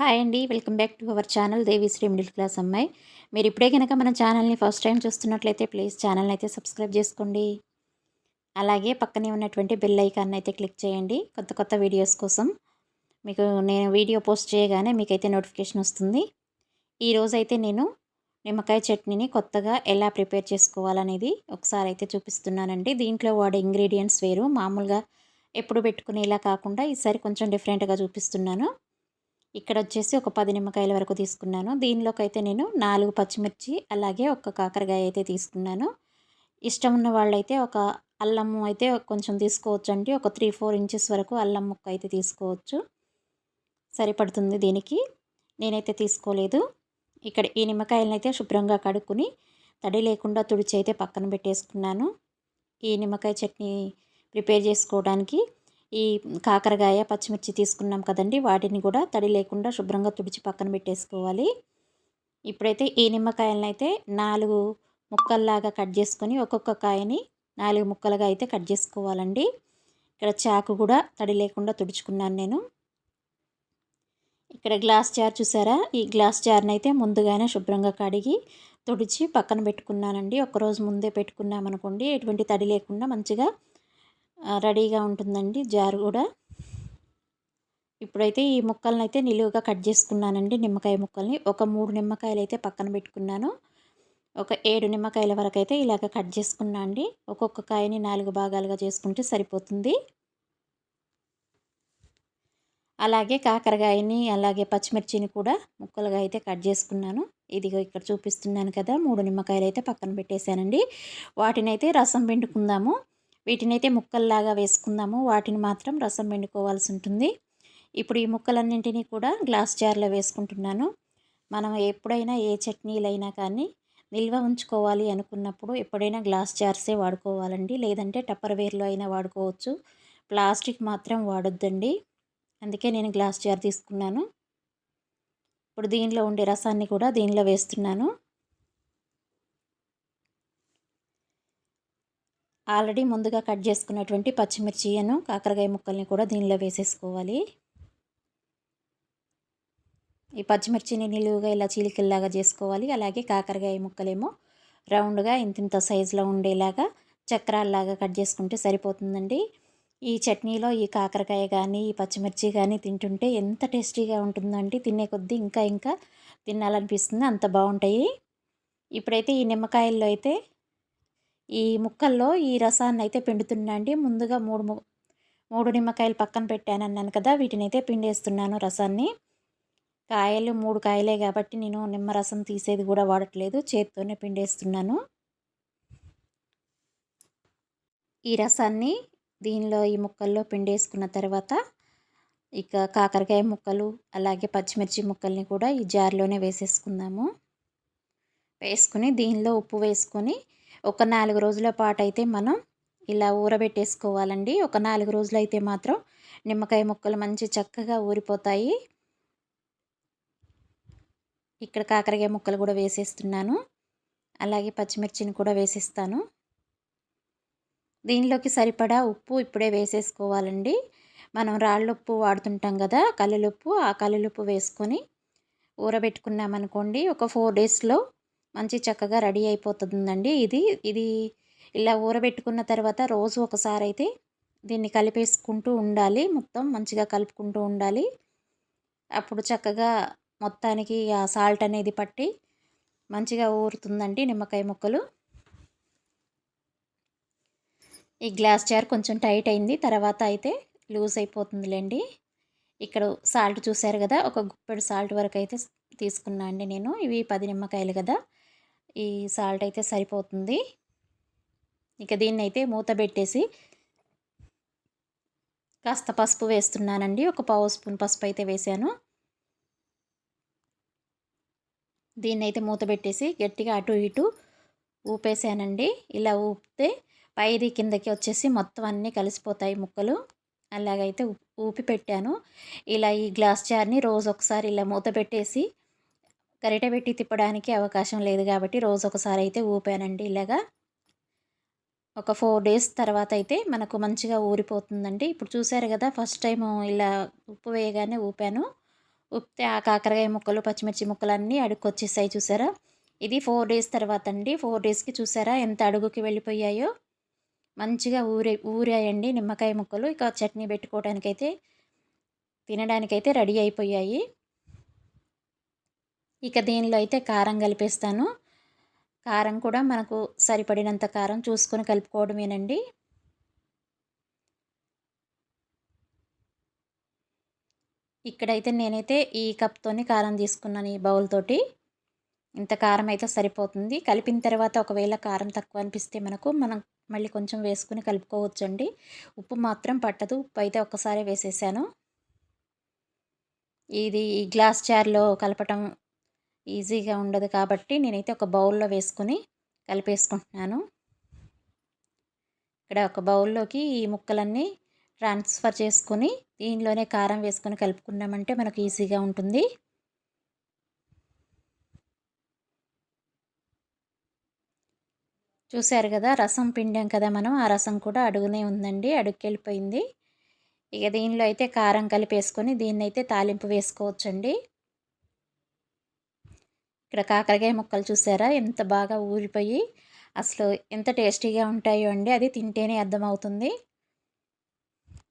Hi అండి. Welcome back to our channel Devisri middle class అమ్మాయి. మీరు ఇప్పుడే కనుక మన ఛానల్ని ఫస్ట్ టైం చూస్తున్నట్లయితే ప్లీజ్ ఛానల్ని అయితే సబ్స్క్రైబ్ చేసుకోండి. అలాగే పక్కనే ఉన్నటువంటి బెల్ ఐకాన్ అయితే క్లిక్ చేయండి. కొత్త కొత్త వీడియోస్ కోసం. మీకు నేను వీడియో పోస్ట్ చేయగానే మీకైతే నోటిఫికేషన్ వస్తుంది. ఈరోజు అయితే నేను నిమ్మకాయ చట్నీని కొత్తగా ఎలా ప్రిపేర్ చేసుకోవాలనేది ఒకసారి అయితే చూపిస్తున్నానండి. దీంట్లో వాడే ఇంగ్రీడియంట్స్ వేరు. మామూలుగా ఎప్పుడు పెట్టుకునేలా కాకుండా ఈసారి కొంచెం డిఫరెంట్గా చూపిస్తున్నాను. ఇక్కడ వచ్చేసి ఒక పది నిమ్మకాయల వరకు తీసుకున్నాను. దీనిలోకి అయితే నేను నాలుగు పచ్చిమిర్చి అలాగే ఒక కాకరకాయ అయితే తీసుకున్నాను. ఇష్టం ఉన్న వాళ్ళైతే ఒక అల్లం అయితే కొంచెం తీసుకోవచ్చు అండి ఒక త్రీ ఫోర్ ఇంచెస్ వరకు అల్లం ముక్క అయితే తీసుకోవచ్చు. సరిపడుతుంది దీనికి. నేనైతే తీసుకోలేదు. ఇక్కడ ఈ నిమ్మకాయలను అయితే శుభ్రంగా కడుక్కుని తడి లేకుండా తుడిచి అయితే పక్కన పెట్టేసుకున్నాను. ఈ నిమ్మకాయ చట్నీ ప్రిపేర్ చేసుకోవడానికి ఈ కాకరకాయ పచ్చిమిర్చి తీసుకున్నాం కదండి. వాటిని కూడా తడి లేకుండా శుభ్రంగా తుడిచి పక్కన పెట్టేసుకోవాలి. ఇప్పుడైతే ఈ నిమ్మకాయలను అయితే నాలుగు ముక్కల్లాగా కట్ చేసుకొని ఒక్కొక్క కాయని నాలుగు ముక్కలుగా అయితే కట్ చేసుకోవాలండి. ఇక్కడ చాకు కూడా తడి లేకుండా తుడుచుకున్నాను నేను. ఇక్కడ గ్లాస్ జార్ చూసారా? ఈ గ్లాస్ జార్ని అయితే ముందుగానే శుభ్రంగా కడిగి తుడిచి పక్కన పెట్టుకున్నానండి. ఒకరోజు ముందే పెట్టుకున్నామనుకోండి ఎటువంటి తడి లేకుండా మంచిగా రెడీగా ఉంటుందండి జారు కూడా. ఇప్పుడైతే ఈ ముక్కలను అయితే నిలువుగా కట్ చేసుకున్నానండి నిమ్మకాయ ముక్కల్ని. ఒక మూడు నిమ్మకాయలు అయితే పక్కన పెట్టుకున్నాను. ఒక ఏడు నిమ్మకాయల వరకు అయితే ఇలాగ కట్ చేసుకున్నా అండి. ఒక్కొక్క కాయని నాలుగు భాగాలుగా చేసుకుంటే సరిపోతుంది. అలాగే కాకరకాయని అలాగే పచ్చిమిర్చిని కూడా ముక్కలుగా అయితే కట్ చేసుకున్నాను. ఇదిగో ఇక్కడ చూపిస్తున్నాను కదా మూడు నిమ్మకాయలు అయితే పక్కన పెట్టేశానండి. వాటిని అయితే రసం పిండుకుందాము. వీటిని అయితే ముక్కల్లాగా వేసుకుందాము. వాటిని మాత్రం రసం పిండుకోవాల్సి ఉంటుంది. ఇప్పుడు ఈ ముక్కలన్నింటినీ కూడా గ్లాస్ జార్లో వేసుకుంటున్నాను. మనం ఎప్పుడైనా ఏ చట్నీలైనా కానీ నిల్వ ఉంచుకోవాలి అనుకున్నప్పుడు ఎప్పుడైనా గ్లాస్ జార్సే వాడుకోవాలండి. లేదంటే టప్పర్వేర్లో అయినా వాడుకోవచ్చు. ప్లాస్టిక్ మాత్రం వాడొద్దండి. అందుకే నేను గ్లాస్ జార్ తీసుకున్నాను. ఇప్పుడు దీనిలో ఉండే రసాన్ని కూడా దీనిలో వేస్తున్నాను. ఆల్రెడీ ముందుగా కట్ చేసుకున్నటువంటి పచ్చిమిర్చియను కాకరకాయ ముక్కల్ని కూడా దీనిలో వేసేసుకోవాలి. ఈ పచ్చిమిర్చిని నిలువుగా ఇలా చీలికల్లాగా చేసుకోవాలి. అలాగే కాకరకాయ ముక్కలేమో రౌండ్గా ఇంతింత సైజులో ఉండేలాగా చక్రాల్లాగా కట్ చేసుకుంటే సరిపోతుందండి. ఈ చట్నీలో ఈ కాకరకాయ కానీ ఈ పచ్చిమిర్చి కానీ తింటుంటే ఎంత టేస్టీగా ఉంటుందండి. తినే కొద్దీ ఇంకా ఇంకా తినాలనిపిస్తుంది. అంత బాగుంటాయి. ఇప్పుడైతే ఈ నిమ్మకాయల్లో అయితే ఈ ముక్కల్లో ఈ రసాన్ని అయితే పిండుతున్నాండి ముందుగా మూడు మూడు నిమ్మకాయలు పక్కన పెట్టాను అన్నాను కదా వీటిని అయితే పిండేస్తున్నాను రసాన్ని. కాయలు మూడు కాయలే కాబట్టి నేను నిమ్మరసం తీసేది కూడా వాడట్లేదు చేతితోనే పిండేస్తున్నాను. ఈ రసాన్ని దీనిలో ఈ ముక్కల్లో పిండేసుకున్న తర్వాత ఇక కాకరకాయ ముక్కలు అలాగే పచ్చిమిర్చి ముక్కల్ని కూడా ఈ జార్లోనే వేసేసుకుందాము. వేసుకుని దీనిలో ఉప్పు వేసుకొని ఒక నాలుగు రోజుల పాటు అయితే మనం ఇలా ఊరబెట్టేసుకోవాలండి. ఒక నాలుగు రోజులు అయితే మాత్రం నిమ్మకాయ ముక్కలు మంచి చక్కగా ఊరిపోతాయి. ఇక్కడ కాకరకాయ ముక్కలు కూడా వేసేస్తున్నాను. అలాగే పచ్చిమిర్చిని కూడా వేసేస్తాను. దీనిలోకి సరిపడా ఉప్పు ఇప్పుడే వేసేసుకోవాలండి. మనం రాళ్ళుప్పు వాడుతుంటాం కదా కల్లులుప్పు ఆ కల్లులుప్పు వేసుకొని ఊరబెట్టుకున్నామనుకోండి ఒక ఫోర్ డేస్లో మంచి చక్కగా రెడీ అయిపోతుందండి ఇది. ఇది ఇలా ఊరబెట్టుకున్న తర్వాత రోజు ఒకసారి అయితే దీన్ని కలిపేసుకుంటూ ఉండాలి. మొత్తం మంచిగా కలుపుకుంటూ ఉండాలి. అప్పుడు చక్కగా మొత్తానికి ఆ సాల్ట్ అనేది పట్టి మంచిగా ఊరుతుందండి నిమ్మకాయ ముక్కలు. ఈ గ్లాస్ జార్ కొంచెం టైట్ అయింది. తర్వాత అయితే లూజ్ అయిపోతుందిలేండి. ఇక్కడ సాల్ట్ చూశారు కదా ఒక గుప్పెడు సాల్ట్ వరకు అయితే తీసుకున్నా అండి నేను. ఇవి పది నిమ్మకాయలు కదా. ఈ సాల్ట్ అయితే సరిపోతుంది. ఇక దీన్ని అయితే మూత పెట్టేసి కాస్త పసుపు వేస్తున్నానండి. ఒక పావు స్పూన్ పసుపు అయితే వేసాను. దీన్ని అయితే మూత పెట్టేసి గట్టిగా అటు ఇటు ఊపేసానండి. ఇలా ఊపితే పైది కిందకి వచ్చేసి మొత్తం అన్నీ కలిసిపోతాయి ముక్కలు. అలాగైతే ఊపి పెట్టాను. ఇలా ఈ గ్లాస్ జార్ని రోజు ఒకసారి ఇలా మూత పెట్టేసి గరిట పెట్టి తిప్పడానికి అవకాశం లేదు కాబట్టి రోజు ఒకసారి అయితే ఊపానండి ఇలాగా. ఒక ఫోర్ డేస్ తర్వాత అయితే మనకు మంచిగా ఊరిపోతుందండి. ఇప్పుడు చూసారు కదా ఫస్ట్ టైం ఇలా ఉప్పు వేయగానే ఊపాను. ఉప్పితే ఆ కాకరకాయ ముక్కలు పచ్చిమిర్చి ముక్కలు అన్నీ అడుక్కొచ్చేసాయి చూసారా? ఇది ఫోర్ డేస్ తర్వాత అండి. ఫోర్ డేస్కి చూసారా ఎంత అడుగుకి వెళ్ళిపోయాయో? మంచిగా ఊరే ఊరాయండి నిమ్మకాయ ముక్కలు. ఇక చట్నీ పెట్టుకోవడానికైతే తినడానికైతే రెడీ అయిపోయాయి. ఇక దీనిలో అయితే కారం కలిపేస్తాను. కారం కూడా మనకు సరిపడినంత కారం చూసుకొని కలుపుకోవడమేనండి. ఇక్కడైతే నేనైతే ఈ కప్తోని కారం తీసుకున్నాను ఈ బౌల్ తోటి. ఇంత కారం అయితే సరిపోతుంది. కలిపిన తర్వాత ఒకవేళ కారం తక్కువ అనిపిస్తే మనకు మనం మళ్ళీ కొంచెం వేసుకుని కలుపుకోవచ్చండి. ఉప్పు మాత్రం పట్టదు. ఉప్పు అయితే ఒక్కసారి వేసేసాను. ఇది ఈ గ్లాస్ చార్లో కలపటం ఈజీగా ఉండదు కాబట్టి నేనైతే ఒక బౌల్లో వేసుకుని కలిపేసుకుంటున్నాను. ఇక్కడ ఒక బౌల్లోకి ఈ ముక్కలన్నీ ట్రాన్స్ఫర్ చేసుకుని దీనిలోనే కారం వేసుకొని కలుపుకున్నామంటే మనకు ఈజీగా ఉంటుంది. చూశారు కదా రసం పిండాం కదా మనం ఆ రసం కూడా అడుగునే ఉందండి అడుగుకెళ్ళిపోయింది ఇక దీనిలో అయితే కారం కలిపేసుకొని దీన్ని అయితే తాలింపు వేసుకోవచ్చండి. ఇక్కడ కాకరకాయ ముక్కలు చూసారా? ఎంత బాగా ఊరిపోయి అసలు ఎంత టేస్టీగా ఉంటాయో అండి. అది తింటేనే అర్థమవుతుంది.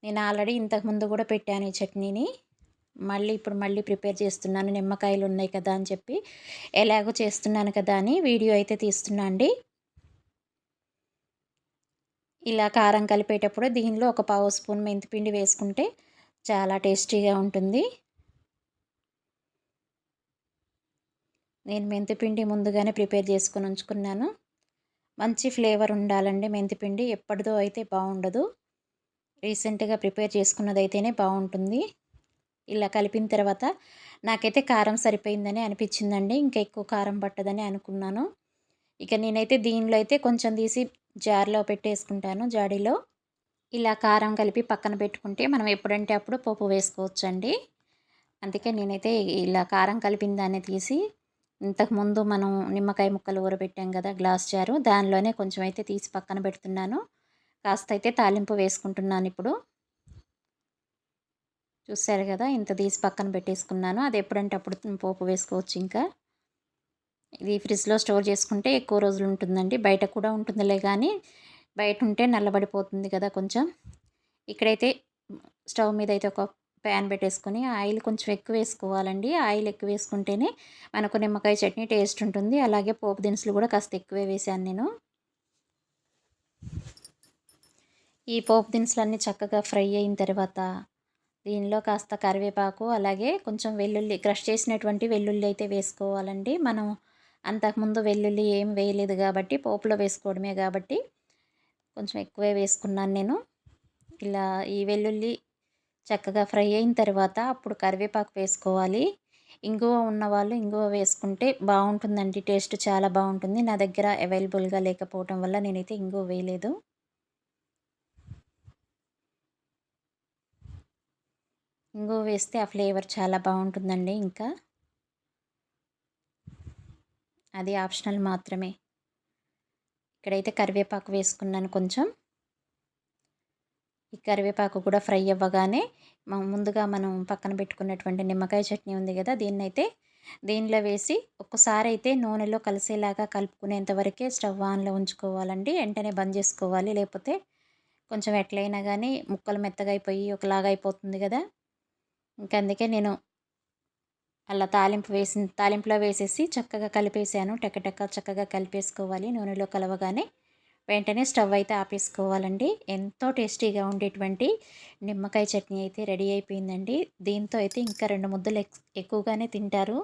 నేను ఆల్రెడీ ఇంతకుముందు కూడా పెట్టాను ఈ చట్నీని. మళ్ళీ ఇప్పుడు మళ్ళీ ప్రిపేర్ చేస్తున్నాను. నిమ్మకాయలు ఉన్నాయి కదా అని చెప్పి ఎలాగో చేస్తున్నాను కదా అని వీడియో అయితే తీస్తున్నా అండి. ఇలా కారం కలిపేటప్పుడు దీనిలో ఒక పావు స్పూన్ మెంతిపిండి వేసుకుంటే చాలా టేస్టీగా ఉంటుంది. నేను మెంతిపిండి ముందుగానే ప్రిపేర్ చేసుకుని ఉంచుకున్నాను. మంచి ఫ్లేవర్ ఉండాలండి మెంతిపిండి. ఎప్పటిదో అయితే బాగుండదు. రీసెంట్గా ప్రిపేర్ చేసుకున్నది అయితేనే బాగుంటుంది. ఇలా కలిపిన తర్వాత నాకైతే కారం సరిపోయిందని అనిపించిందండి. ఇంకా ఎక్కువ కారం పట్టదని అనుకున్నాను. ఇక నేనైతే దీనిలో అయితే కొంచెం తీసి జార్లో పెట్టేసుకుంటాను జాడీలో. ఇలా కారం కలిపి పక్కన పెట్టుకుంటే మనం ఎప్పుడంటే అప్పుడు పోపు వేసుకోవచ్చండి. అందుకే నేనైతే ఇలా కారం కలిపిన దాన్ని తీసి ఇంతకుముందు మనం నిమ్మకాయ ముక్కలు ఊరబెట్టాం కదా గ్లాస్ జారు దానిలోనే కొంచెం అయితే తీసి పక్కన పెడుతున్నాను. కాస్త అయితే తాలింపు వేసుకుంటున్నాను ఇప్పుడు. చూసారు కదా ఇంత తీసి పక్కన పెట్టేసుకున్నాను. అది ఎప్పుడంటే అప్పుడు పోపు వేసుకోవచ్చు ఇంకా. ఇది ఫ్రిడ్జ్లో స్టోర్ చేసుకుంటే ఎక్కువ రోజులు ఉంటుందండి. బయట కూడా ఉంటుందిలే కానీ బయట ఉంటే నల్లబడిపోతుంది కదా కొంచెం. ఇక్కడైతే స్టవ్ మీద అయితే ఒక ప్యాన్ పెట్టేసుకొని ఆయిల్ కొంచెం ఎక్కువ వేసుకోవాలండి. ఆయిల్ ఎక్కువ వేసుకుంటేనే మనకు నిమ్మకాయ చట్నీ టేస్ట్ ఉంటుంది. అలాగే పోపు దినుసులు కూడా కాస్త ఎక్కువే వేసాను నేను. ఈ పోపు దినుసులన్నీ చక్కగా ఫ్రై అయిన తర్వాత దీనిలో కాస్త కరివేపాకు అలాగే కొంచెం వెల్లుల్లి క్రష్ చేసినటువంటి వెల్లుల్లి అయితే వేసుకోవాలండి. మనం అంతకుముందు వెల్లుల్లి ఏం వేయలేదు కాబట్టి పోపులో వేసుకోవడమే కాబట్టి కొంచెం ఎక్కువే వేసుకున్నాను నేను. ఇలా ఈ వెల్లుల్లి చక్కగా ఫ్రై అయిన తర్వాత అప్పుడు కరివేపాకు వేసుకోవాలి. ఇంగువ ఉన్నవాళ్ళు ఇంగువ వేసుకుంటే బాగుంటుందండి. టేస్ట్ చాలా బాగుంటుంది. నా దగ్గర అవైలబుల్గా లేకపోవటం వల్ల నేనైతే ఇంగువ వేయలేదు. ఇంగువ వేస్తే ఆ ఫ్లేవర్ చాలా బాగుంటుందండి ఇంకా. అది ఆప్షనల్ మాత్రమే. ఇక్కడైతే కరివేపాకు వేసుకున్నాను కొంచెం. ఈ కరివేపాకు కూడా ఫ్రై అవ్వగానే ముందుగా మనం పక్కన పెట్టుకున్నటువంటి నిమ్మకాయ చట్నీ ఉంది కదా దీన్నైతే దీనిలో వేసి ఒక్కసారి అయితే నూనెలో కలిసేలాగా కలుపుకునేంత వరకే స్టవ్ ఆన్లో ఉంచుకోవాలండి. వెంటనే బంద్ చేసుకోవాలి. లేకపోతే కొంచెం ఎట్లయినా కానీ ముక్కలు మెత్తగా అయిపోయి ఒకలాగా అయిపోతుంది కదా. ఇంక అందుకే నేను అలా తాలింపు వేసి తాలింపులో వేసేసి చక్కగా కలిపేసాను. టెక్కటెక్క చక్కగా కలిపేసుకోవాలి. నూనెలో కలవగానే వెంటనే స్టవ్ అయితే ఆపేసుకోవాలండి. ఎంతో టేస్టీగా ఉండేటువంటి నిమ్మకాయ చట్నీ అయితే రెడీ అయిపోయిందండి. దీంతో అయితే ఇంకా రెండు ముద్దలు ఎక్కువగానే తింటారు.